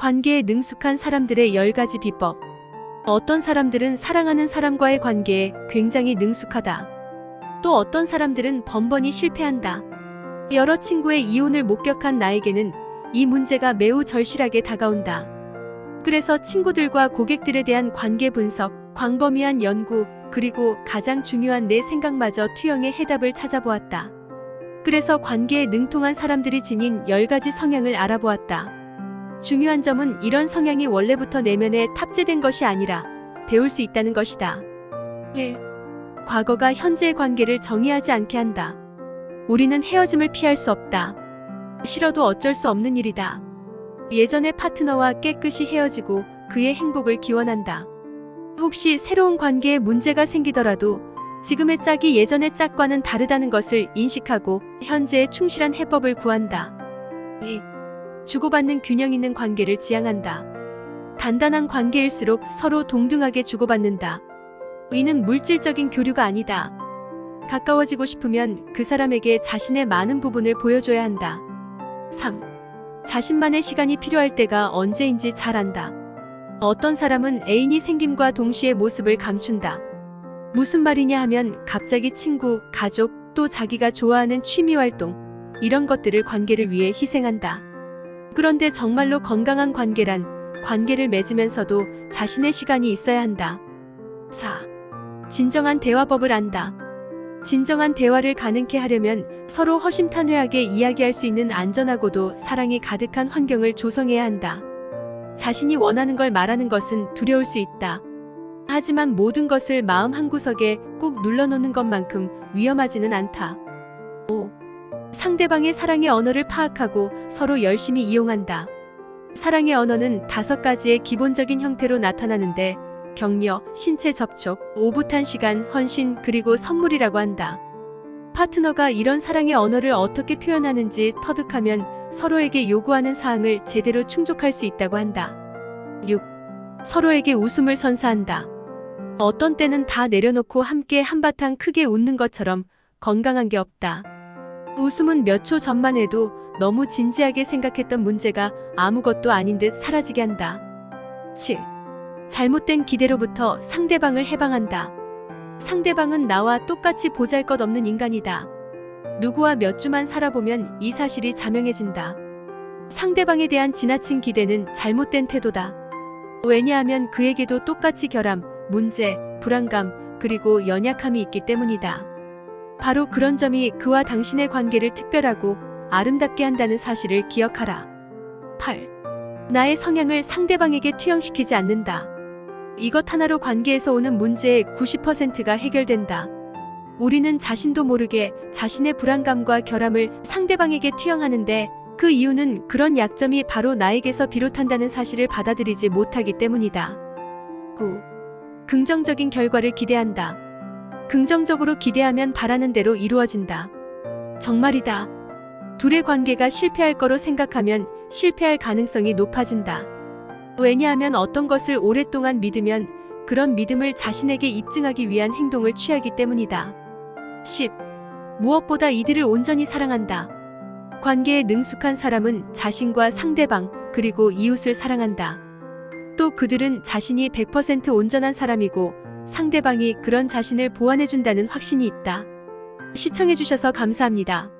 관계에 능숙한 사람들의 10가지 비법. 어떤 사람들은 사랑하는 사람과의 관계에 굉장히 능숙하다. 또 어떤 사람들은 번번이 실패한다. 여러 친구의 이혼을 목격한 나에게는 이 문제가 매우 절실하게 다가온다. 그래서 친구들과 고객들에 대한 관계 분석, 광범위한 연구, 그리고 가장 중요한 내 생각마저 투영해 해답을 찾아보았다. 그래서 관계에 능통한 사람들이 지닌 10가지 성향을 알아보았다. 중요한 점은 이런 성향이 원래부터 내면에 탑재된 것이 아니라 배울 수 있다는 것이다. 1. 과거가 현재의 관계를 정의하지 않게 한다. 우리는 헤어짐을 피할 수 없다. 싫어도 어쩔 수 없는 일이다. 예전의 파트너와 깨끗이 헤어지고 그의 행복을 기원한다. 혹시 새로운 관계에 문제가 생기더라도 지금의 짝이 예전의 짝과는 다르다는 것을 인식하고 현재에 충실한 해법을 구한다. 2. 주고받는 균형 있는 관계를 지향한다. 단단한 관계일수록 서로 동등하게 주고받는다. 이는 물질적인 교류가 아니다. 가까워지고 싶으면 그 사람에게 자신의 많은 부분을 보여줘야 한다. 3. 자신만의 시간이 필요할 때가 언제인지 잘 안다. 어떤 사람은 애인이 생김과 동시에 모습을 감춘다. 무슨 말이냐 하면 갑자기 친구, 가족, 또 자기가 좋아하는 취미 활동, 이런 것들을 관계를 위해 희생한다. 그런데 정말로 건강한 관계란 관계를 맺으면서도 자신의 시간이 있어야 한다. 4. 진정한 대화법을 안다. 진정한 대화를 가능케 하려면 서로 허심탄회하게 이야기할 수 있는 안전하고도 사랑이 가득한 환경을 조성해야 한다. 자신이 원하는 걸 말하는 것은 두려울 수 있다. 하지만 모든 것을 마음 한구석에 꾹 눌러놓는 것만큼 위험하지는 않다. 5. 상대방의 사랑의 언어를 파악하고 서로 열심히 이용한다. 사랑의 언어는 다섯 가지의 기본적인 형태로 나타나는데 격려, 신체 접촉, 오붓한 시간, 헌신, 그리고 선물이라고 한다. 파트너가 이런 사랑의 언어를 어떻게 표현하는지 터득하면 서로에게 요구하는 사항을 제대로 충족할 수 있다고 한다. 6. 서로에게 웃음을 선사한다. 어떤 때는 다 내려놓고 함께 한바탕 크게 웃는 것처럼 건강한 게 없다. 웃음은 몇 초 전만 해도 너무 진지하게 생각했던 문제가 아무것도 아닌 듯 사라지게 한다. 7. 잘못된 기대로부터 상대방을 해방한다. 상대방은 나와 똑같이 보잘 것 없는 인간이다. 누구와 몇 주만 살아보면 이 사실이 자명해진다. 상대방에 대한 지나친 기대는 잘못된 태도다. 왜냐하면 그에게도 똑같이 결함, 문제, 불안감, 그리고 연약함이 있기 때문이다. 바로 그런 점이 그와 당신의 관계를 특별하고 아름답게 한다는 사실을 기억하라. 8. 나의 성향을 상대방에게 투영시키지 않는다. 이것 하나로 관계에서 오는 문제의 90%가 해결된다. 우리는 자신도 모르게 자신의 불안감과 결함을 상대방에게 투영하는데 그 이유는 그런 약점이 바로 나에게서 비롯한다는 사실을 받아들이지 못하기 때문이다. 9. 긍정적인 결과를 기대한다. 긍정적으로 기대하면 바라는 대로 이루어진다. 정말이다. 둘의 관계가 실패할 거로 생각하면 실패할 가능성이 높아진다. 왜냐하면 어떤 것을 오랫동안 믿으면 그런 믿음을 자신에게 입증하기 위한 행동을 취하기 때문이다. 10. 무엇보다 이들을 온전히 사랑한다. 관계에 능숙한 사람은 자신과 상대방, 그리고 이웃을 사랑한다. 또 그들은 자신이 100% 온전한 사람이고 상대방이 그런 자신을 보완해준다는 확신이 있다. 시청해주셔서 감사합니다.